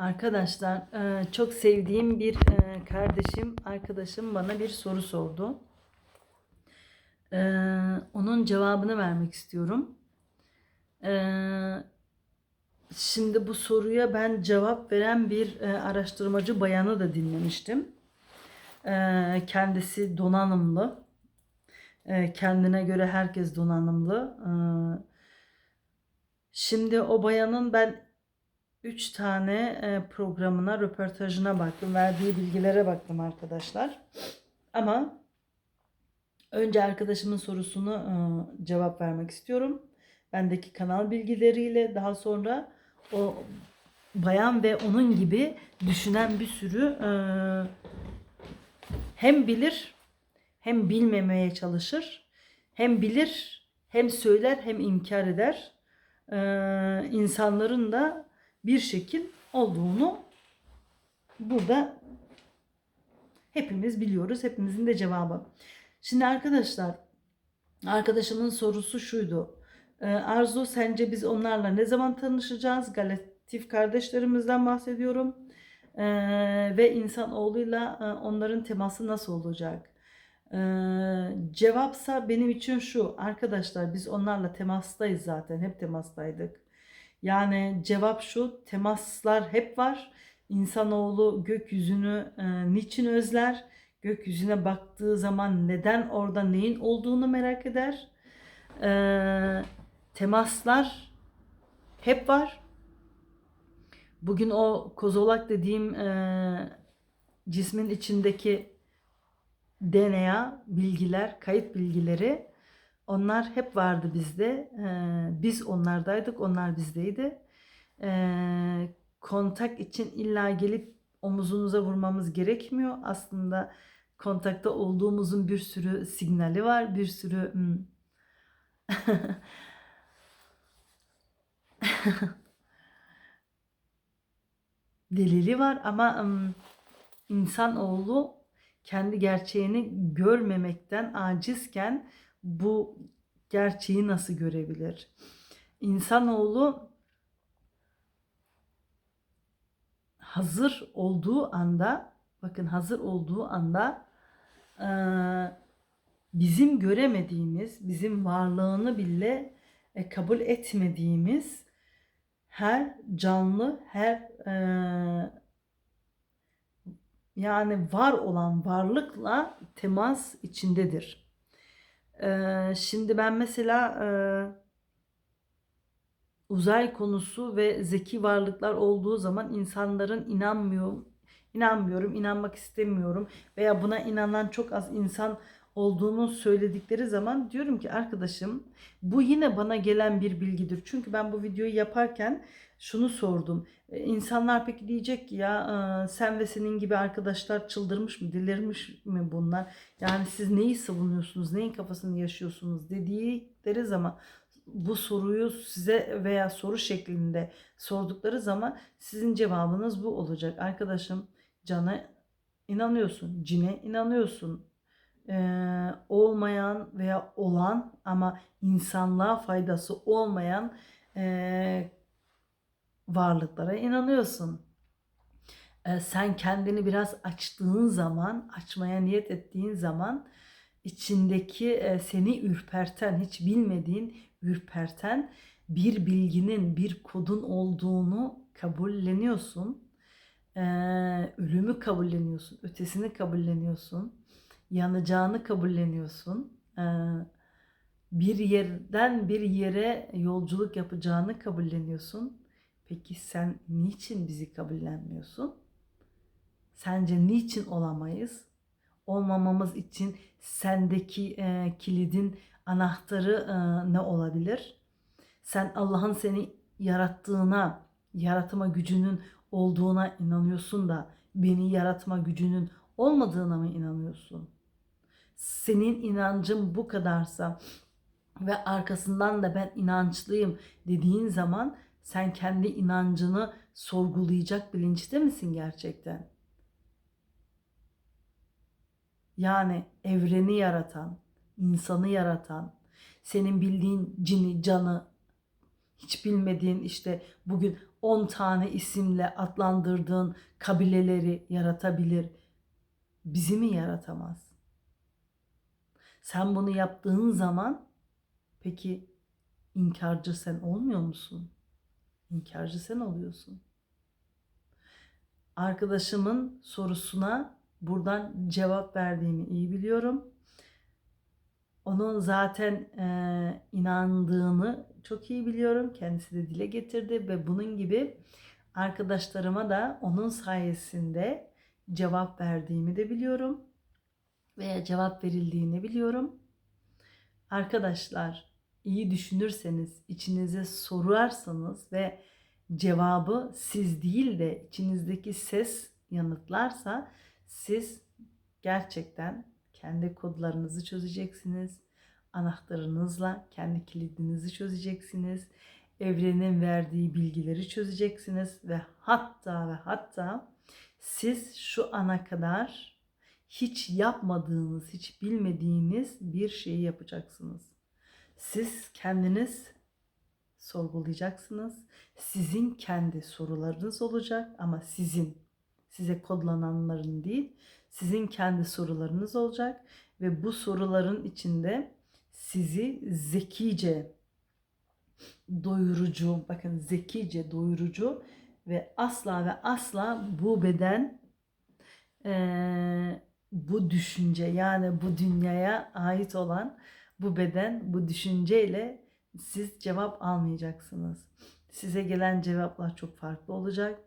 Arkadaşlar e, çok sevdiğim bir e, kardeşim, arkadaşım bana bir soru sordu. E, Onun cevabını vermek istiyorum. Şimdi bu soruya ben cevap veren bir araştırmacı bayanı da dinlemiştim. Kendisi donanımlı. Kendine göre herkes donanımlı. Şimdi o bayanın ben üç tane e, programına, röportajına baktım. Verdiği bilgilere baktım arkadaşlar. Ama önce arkadaşımın sorusunu e, cevap vermek istiyorum. Bendeki kanal bilgileriyle daha sonra o bayan ve onun gibi düşünen bir sürü e, hem bilir hem bilmemeye çalışır. Hem bilir hem söyler hem inkar eder. E, insanların da bir şekil olduğunu burada hepimiz biliyoruz. Hepimizin de cevabı. Şimdi arkadaşlar arkadaşımın sorusu şuydu. Ee, Arzu sence biz onlarla ne zaman tanışacağız? Galatif kardeşlerimizden bahsediyorum. Ee, ve insanoğluyla e, onların teması nasıl olacak? Ee, cevapsa benim için şu. Arkadaşlar biz onlarla temastayız zaten. Hep temastaydık. Yani cevap şu, temaslar hep var. İnsanoğlu gökyüzünü e, niçin özler? Gökyüzüne baktığı zaman neden orada neyin olduğunu merak eder. E, temaslar hep var. Bugün o kozolak dediğim e, cismin içindeki DNA bilgiler, kayıt bilgileri onlar hep vardı bizde. Ee, biz onlardaydık, onlar bizdeydi. Ee, kontak için illa gelip omuzunuza vurmamız gerekmiyor. Aslında kontakta olduğumuzun bir sürü signali var, bir sürü hmm, delili var ama hmm, insanoğlu kendi gerçeğini görmemekten acizken bu gerçeği nasıl görebilir? İnsanoğlu hazır olduğu anda, bakın hazır olduğu anda eee, bizim göremediğimiz, bizim varlığını bile e, kabul etmediğimiz her canlı, her eee, yani var olan varlıkla temas içindedir. Şimdi ben mesela uzay konusu ve zeki varlıklar olduğu zaman insanların inanmıyor, inanmıyorum, inanmak istemiyorum veya buna inanan çok az insan olduğunu söyledikleri zaman diyorum ki arkadaşım bu yine bana gelen bir bilgidir. Çünkü ben bu videoyu yaparken şunu sordum. E, İnsanlar peki diyecek ki ya e, sen ve senin gibi arkadaşlar çıldırmış mı, delirmiş mi bunlar? Yani siz neyi savunuyorsunuz, neyin kafasını yaşıyorsunuz dedikleri zaman bu soruyu size veya soru şeklinde sordukları zaman sizin cevabınız bu olacak. Arkadaşım cana inanıyorsun, cine inanıyorsun. Ee, olmayan veya olan ama insanlığa faydası olmayan e, varlıklara inanıyorsun. Ee, sen kendini biraz açtığın zaman, açmaya niyet ettiğin zaman içindeki e, seni ürperten, hiç bilmediğin ürperten bir bilginin, bir kodun olduğunu kabulleniyorsun. Ölümü kabulleniyorsun, ötesini kabulleniyorsun, yanacağını kabulleniyorsun. Ee, bir yerden bir yere yolculuk yapacağını kabulleniyorsun. Peki sen niçin bizi kabullenmiyorsun? Sence niçin olamayız? Olmamamız için sendeki e, kilidin anahtarı e, ne olabilir? Sen Allah'ın seni yarattığına, yaratma gücünün olduğuna inanıyorsun da beni yaratma gücünün olmadığına mı inanıyorsun? Senin inancın bu kadarsa ve arkasından da ben inançlıyım dediğin zaman sen kendi inancını sorgulayacak bilinçte misin gerçekten? Yani evreni yaratan, insanı yaratan, senin bildiğin cini, canı, hiç bilmediğin işte bugün 10 tane isimle adlandırdığın kabileleri yaratabilir. Bizi mi yaratamaz? Sen bunu yaptığın zaman peki inkarcı sen olmuyor musun? İnkarcı sen oluyorsun. Arkadaşımın sorusuna buradan cevap verdiğimi iyi biliyorum. Onun zaten e, inandığını çok iyi biliyorum. Kendisi de dile getirdi ve bunun gibi arkadaşlarıma da onun sayesinde cevap verdiğimi de biliyorum. Veya cevap verildiğini biliyorum. Arkadaşlar iyi düşünürseniz, içinize sorarsanız ve cevabı siz değil de içinizdeki ses yanıtlarsa siz gerçekten kendi kodlarınızı çözeceksiniz. Anahtarınızla kendi kilidinizi çözeceksiniz. Evrenin verdiği bilgileri çözeceksiniz ve hatta ve hatta siz şu ana kadar hiç yapmadığınız, hiç bilmediğiniz bir şeyi yapacaksınız. Siz kendiniz sorgulayacaksınız. Sizin kendi sorularınız olacak ama sizin size kodlananların değil, sizin kendi sorularınız olacak ve bu soruların içinde sizi zekice doyurucu, bakın zekice doyurucu ve asla ve asla bu beden eee, bu düşünce yani bu dünyaya ait olan bu beden bu düşünceyle siz cevap almayacaksınız. Size gelen cevaplar çok farklı olacak.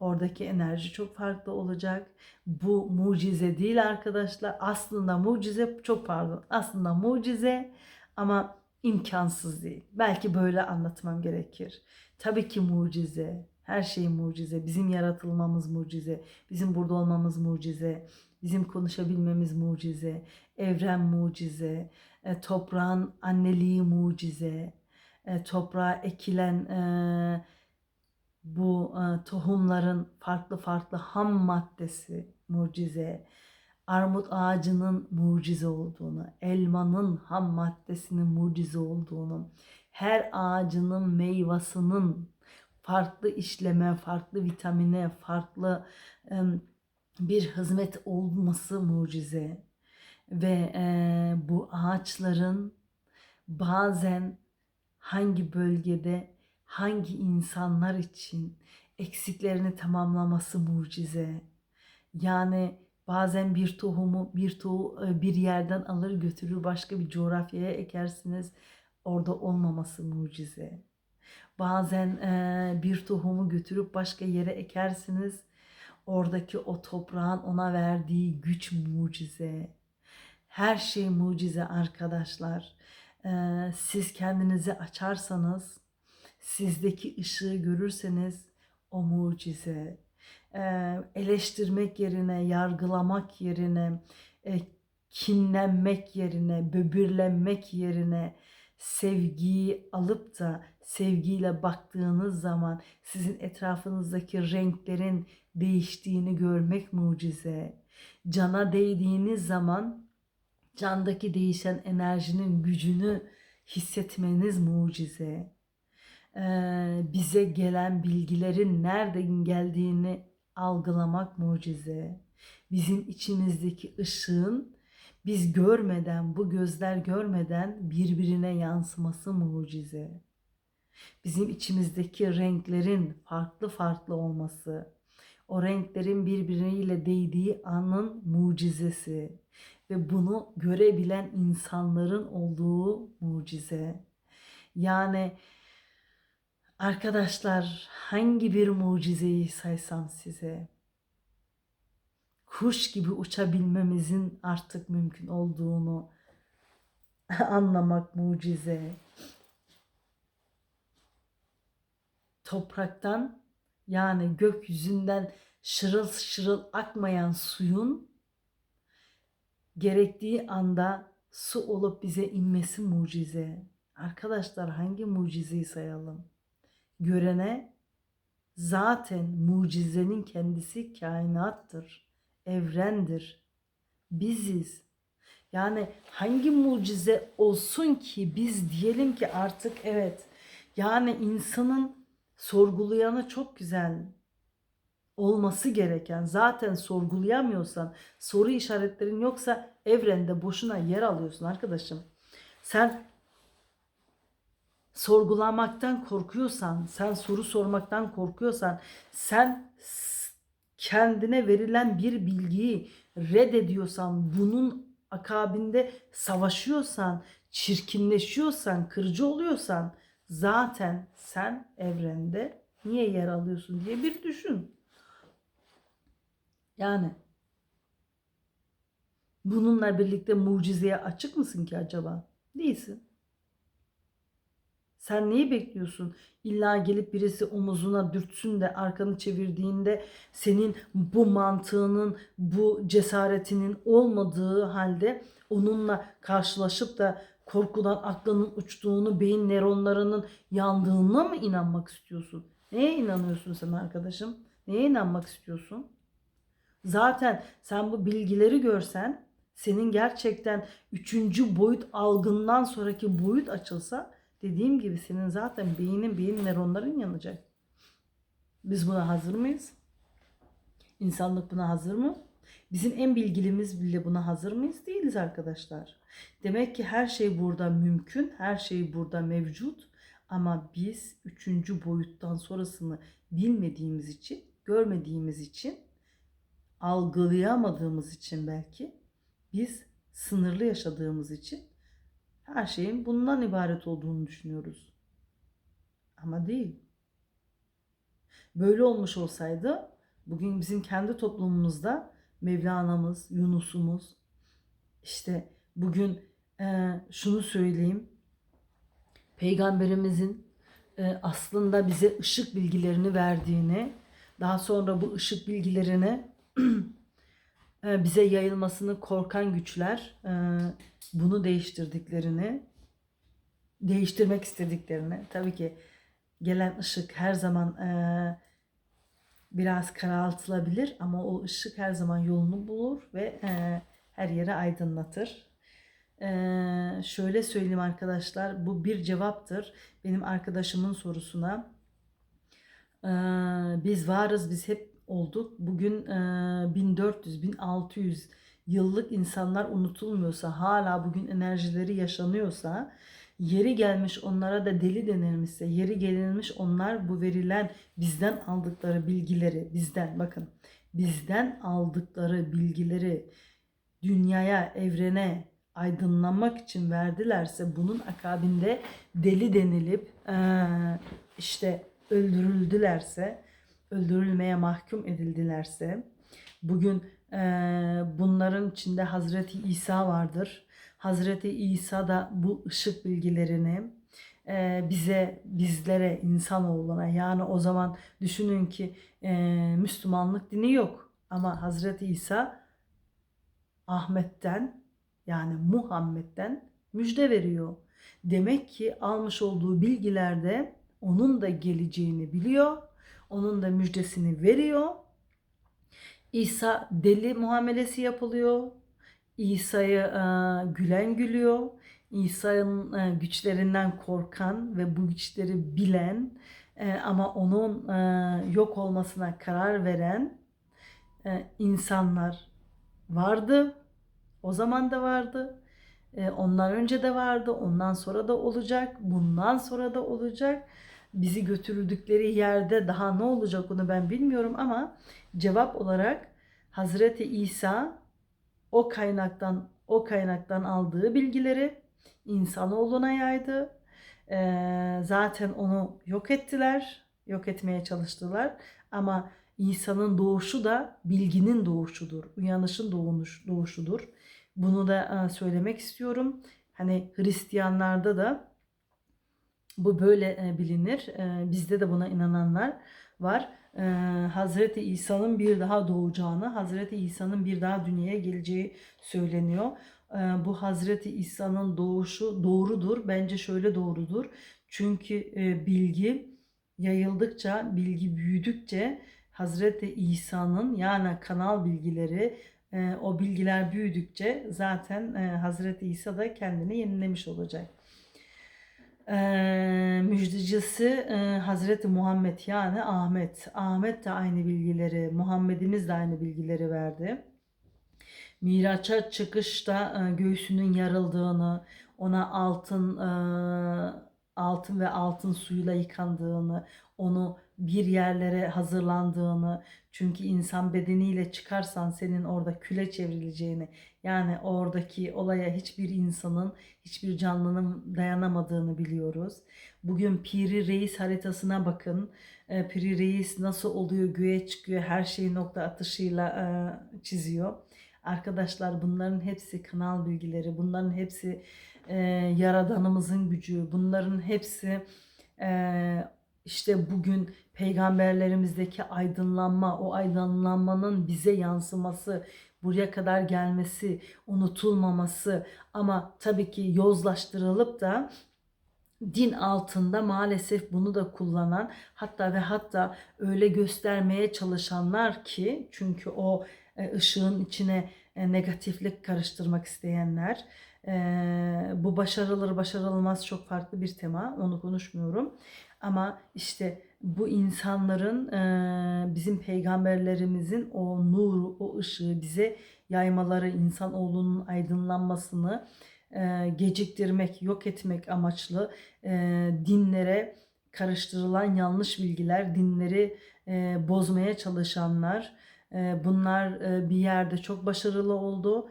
Oradaki enerji çok farklı olacak. Bu mucize değil arkadaşlar. Aslında mucize çok pardon. Aslında mucize ama imkansız değil. Belki böyle anlatmam gerekir. Tabii ki mucize. Her şey mucize. Bizim yaratılmamız mucize. Bizim burada olmamız mucize. Bizim konuşabilmemiz mucize. Evren mucize. E, toprağın anneliği mucize. E, toprağa ekilen e, bu tohumların farklı farklı ham maddesi mucize. Armut ağacının mucize olduğunu, elmanın ham maddesinin mucize olduğunu, her ağacının meyvasının farklı işleme, farklı vitamine, farklı e, bir hizmet olması mucize. Ve e, bu ağaçların bazen hangi bölgede hangi insanlar için eksiklerini tamamlaması mucize. Yani bazen bir tohumu bir tohu bir yerden alır götürür başka bir coğrafyaya ekersiniz orada olmaması mucize. Bazen e, bir tohumu götürüp başka yere ekersiniz oradaki o toprağın ona verdiği güç mucize. Her şey mucize arkadaşlar. E, siz kendinizi açarsanız sizdeki ışığı görürseniz o mucize. Ee, eleştirmek yerine, yargılamak yerine, e, kinlenmek yerine, böbürlenmek yerine sevgiyi alıp da sevgiyle baktığınız zaman sizin etrafınızdaki renklerin değiştiğini görmek mucize. Cana değdiğiniz zaman candaki değişen enerjinin gücünü hissetmeniz mucize e, bize gelen bilgilerin nereden geldiğini algılamak mucize. Bizim içimizdeki ışığın biz görmeden, bu gözler görmeden birbirine yansıması mucize. Bizim içimizdeki renklerin farklı farklı olması, o renklerin birbiriyle değdiği anın mucizesi ve bunu görebilen insanların olduğu mucize. Yani Arkadaşlar hangi bir mucizeyi saysam size kuş gibi uçabilmemizin artık mümkün olduğunu anlamak mucize. Topraktan yani gökyüzünden şırıl şırıl akmayan suyun gerektiği anda su olup bize inmesi mucize. Arkadaşlar hangi mucizeyi sayalım? görene zaten mucizenin kendisi kainattır, evrendir. Biziz. Yani hangi mucize olsun ki biz diyelim ki artık evet yani insanın sorgulayanı çok güzel olması gereken zaten sorgulayamıyorsan soru işaretlerin yoksa evrende boşuna yer alıyorsun arkadaşım. Sen sorgulamaktan korkuyorsan, sen soru sormaktan korkuyorsan, sen kendine verilen bir bilgiyi reddediyorsan, bunun akabinde savaşıyorsan, çirkinleşiyorsan, kırıcı oluyorsan zaten sen evrende niye yer alıyorsun diye bir düşün. Yani bununla birlikte mucizeye açık mısın ki acaba? Değilsin. Sen neyi bekliyorsun? İlla gelip birisi omuzuna dürtsün de arkanı çevirdiğinde senin bu mantığının, bu cesaretinin olmadığı halde onunla karşılaşıp da korkudan aklının uçtuğunu, beyin nöronlarının yandığına mı inanmak istiyorsun? Neye inanıyorsun sen arkadaşım? Neye inanmak istiyorsun? Zaten sen bu bilgileri görsen senin gerçekten üçüncü boyut algından sonraki boyut açılsa dediğim gibi senin zaten beynin beyin nöronların yanacak. Biz buna hazır mıyız? İnsanlık buna hazır mı? Bizim en bilgilimiz bile buna hazır mıyız? Değiliz arkadaşlar. Demek ki her şey burada mümkün, her şey burada mevcut. Ama biz üçüncü boyuttan sonrasını bilmediğimiz için, görmediğimiz için algılayamadığımız için belki biz sınırlı yaşadığımız için her şeyin bundan ibaret olduğunu düşünüyoruz. Ama değil. Böyle olmuş olsaydı bugün bizim kendi toplumumuzda Mevlana'mız, Yunus'umuz işte bugün e, şunu söyleyeyim. Peygamberimizin e, aslında bize ışık bilgilerini verdiğini, daha sonra bu ışık bilgilerini e, bize yayılmasını korkan güçler e, bunu değiştirdiklerini, değiştirmek istediklerini, tabii ki gelen ışık her zaman e, biraz karaltılabilir ama o ışık her zaman yolunu bulur ve e, her yeri aydınlatır. Ee, şöyle söyleyeyim arkadaşlar bu bir cevaptır benim arkadaşımın sorusuna. Ee, biz varız biz hep olduk. Bugün e, 1400-1600 yıllık insanlar unutulmuyorsa hala bugün enerjileri yaşanıyorsa yeri gelmiş onlara da deli denilmişse yeri gelinmiş onlar bu verilen bizden aldıkları bilgileri bizden bakın bizden aldıkları bilgileri dünyaya evrene aydınlanmak için verdilerse bunun akabinde deli denilip işte öldürüldülerse öldürülmeye mahkum edildilerse bugün bunların içinde Hazreti İsa vardır. Hazreti İsa da bu ışık bilgilerini bize, bizlere, insanoğluna yani o zaman düşünün ki Müslümanlık dini yok ama Hazreti İsa Ahmet'ten yani Muhammed'den müjde veriyor. Demek ki almış olduğu bilgilerde onun da geleceğini biliyor. Onun da müjdesini veriyor. İsa deli muamelesi yapılıyor. İsa'yı e, gülen gülüyor. İsa'nın e, güçlerinden korkan ve bu güçleri bilen e, ama onun e, yok olmasına karar veren e, insanlar vardı. O zaman da vardı. E, ondan önce de vardı. Ondan sonra da olacak. Bundan sonra da olacak. Bizi götürüldükleri yerde daha ne olacak onu ben bilmiyorum ama cevap olarak Hazreti İsa o kaynaktan o kaynaktan aldığı bilgileri insanoğluna yaydı. E, zaten onu yok ettiler. Yok etmeye çalıştılar. Ama İsa'nın doğuşu da bilginin doğuşudur. Uyanışın doğuş, doğuşudur. Bunu da e, söylemek istiyorum. Hani Hristiyanlarda da bu böyle e, bilinir. E, Bizde de buna inananlar var. E, Hazreti İsa'nın bir daha doğacağını, Hazreti İsa'nın bir daha dünyaya geleceği söyleniyor. Bu Hazreti İsa'nın doğuşu doğrudur. Bence şöyle doğrudur. Çünkü bilgi yayıldıkça, bilgi büyüdükçe Hazreti İsa'nın yani kanal bilgileri o bilgiler büyüdükçe zaten Hazreti İsa da kendini yenilemiş olacak. Ee, müjdecisi e, Hazreti Muhammed yani Ahmet. Ahmet de aynı bilgileri, Muhammed'imiz de aynı bilgileri verdi. Miraç'a çıkışta e, göğsünün yarıldığını, ona altın e, altın ve altın suyuyla yıkandığını, onu bir yerlere hazırlandığını, çünkü insan bedeniyle çıkarsan senin orada küle çevrileceğini, yani oradaki olaya hiçbir insanın, hiçbir canlının dayanamadığını biliyoruz. Bugün Piri Reis haritasına bakın. E, Piri Reis nasıl oluyor, göğe çıkıyor, her şeyi nokta atışıyla e, çiziyor. Arkadaşlar bunların hepsi kanal bilgileri, bunların hepsi e, yaradanımızın gücü, bunların hepsi e, işte bugün peygamberlerimizdeki aydınlanma, o aydınlanmanın bize yansıması, buraya kadar gelmesi, unutulmaması. Ama tabii ki yozlaştırılıp da din altında maalesef bunu da kullanan hatta ve hatta öyle göstermeye çalışanlar ki çünkü o e, ışığın içine e, negatiflik karıştırmak isteyenler e, bu başarılır başarılmaz çok farklı bir tema onu konuşmuyorum. Ama işte bu insanların bizim peygamberlerimizin o nuru o ışığı bize yaymaları insanoğlunun aydınlanmasını geciktirmek yok etmek amaçlı dinlere karıştırılan yanlış bilgiler dinleri bozmaya çalışanlar Bunlar bir yerde çok başarılı oldu.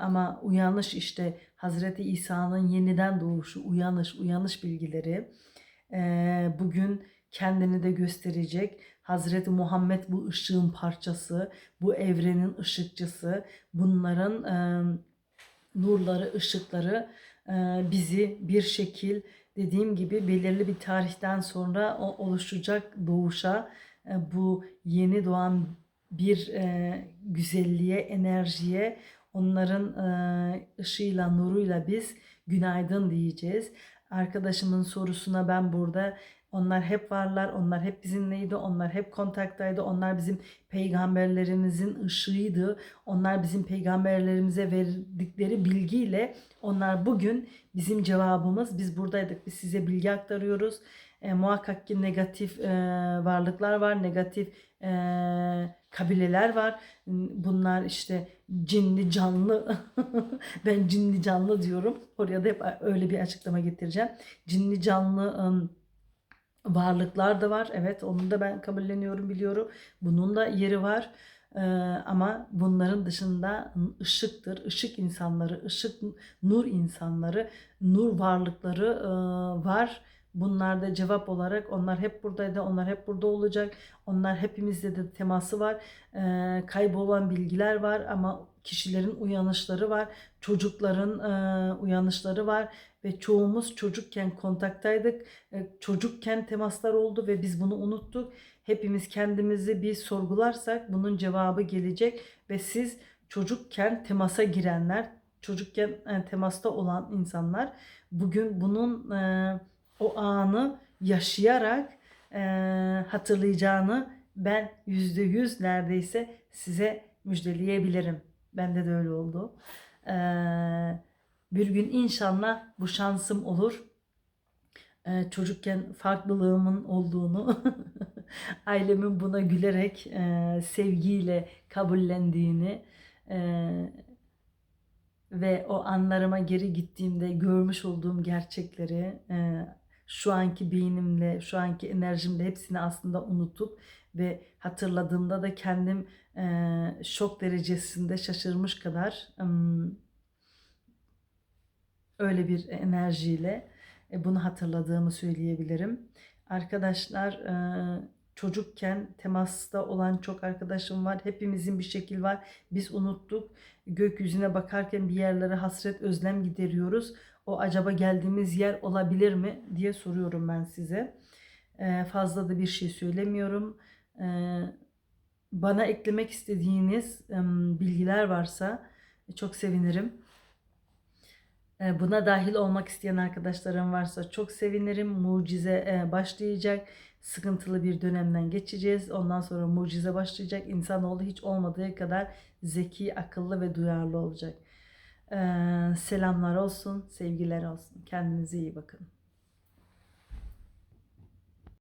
Ama uyanış işte Hazreti İsa'nın yeniden doğuşu, uyanış, uyanış bilgileri bugün kendini de gösterecek. Hazreti Muhammed bu ışığın parçası, bu evrenin ışıkçısı. Bunların nurları, ışıkları bizi bir şekil dediğim gibi belirli bir tarihten sonra oluşacak doğuşa bu yeni doğan bir e, güzelliğe, enerjiye, onların e, ışığıyla, nuruyla biz günaydın diyeceğiz. Arkadaşımın sorusuna ben burada onlar hep varlar, onlar hep bizimleydi, onlar hep kontaktaydı, onlar bizim peygamberlerimizin ışığıydı. Onlar bizim peygamberlerimize verdikleri bilgiyle onlar bugün bizim cevabımız. Biz buradaydık, biz size bilgi aktarıyoruz. E, muhakkak ki negatif e, varlıklar var, negatif e, kabileler var. Bunlar işte cinli canlı. ben cinli canlı diyorum. Oraya da hep öyle bir açıklama getireceğim. Cinli canlı varlıklar da var. Evet onu da ben kabulleniyorum biliyorum. Bunun da yeri var. Ee, ama bunların dışında ışıktır, ışık insanları, ışık nur insanları, nur varlıkları e, var Bunlarda cevap olarak onlar hep buradaydı, onlar hep burada olacak. Onlar hepimizde de teması var. E, kaybolan bilgiler var ama kişilerin uyanışları var. Çocukların e, uyanışları var ve çoğumuz çocukken kontaktaydık. E, çocukken temaslar oldu ve biz bunu unuttuk. Hepimiz kendimizi bir sorgularsak bunun cevabı gelecek ve siz çocukken temasa girenler, çocukken e, temasta olan insanlar bugün bunun e, o anı yaşayarak e, hatırlayacağını ben yüzde yüz neredeyse size müjdeleyebilirim. Bende de öyle oldu. E, bir gün inşallah bu şansım olur. E, çocukken farklılığımın olduğunu, ailemin buna gülerek, e, sevgiyle kabullendiğini, e, ve o anlarıma geri gittiğimde görmüş olduğum gerçekleri e, şu anki beynimle, şu anki enerjimle hepsini aslında unutup ve hatırladığımda da kendim şok derecesinde şaşırmış kadar öyle bir enerjiyle e, bunu hatırladığımı söyleyebilirim. Arkadaşlar çocukken temasta olan çok arkadaşım var. Hepimizin bir şekil var. Biz unuttuk. Gökyüzüne bakarken bir yerlere hasret özlem gideriyoruz o acaba geldiğimiz yer olabilir mi diye soruyorum ben size. Fazla da bir şey söylemiyorum. Bana eklemek istediğiniz e, bilgiler varsa çok sevinirim. Ee, buna dahil olmak isteyen arkadaşlarım varsa çok sevinirim. Mucize e, başlayacak. Sıkıntılı bir dönemden geçeceğiz. Ondan sonra mucize başlayacak. İnsanoğlu hiç olmadığı kadar zeki, akıllı ve duyarlı olacak. Selamlar olsun, sevgiler olsun. Kendinize iyi bakın.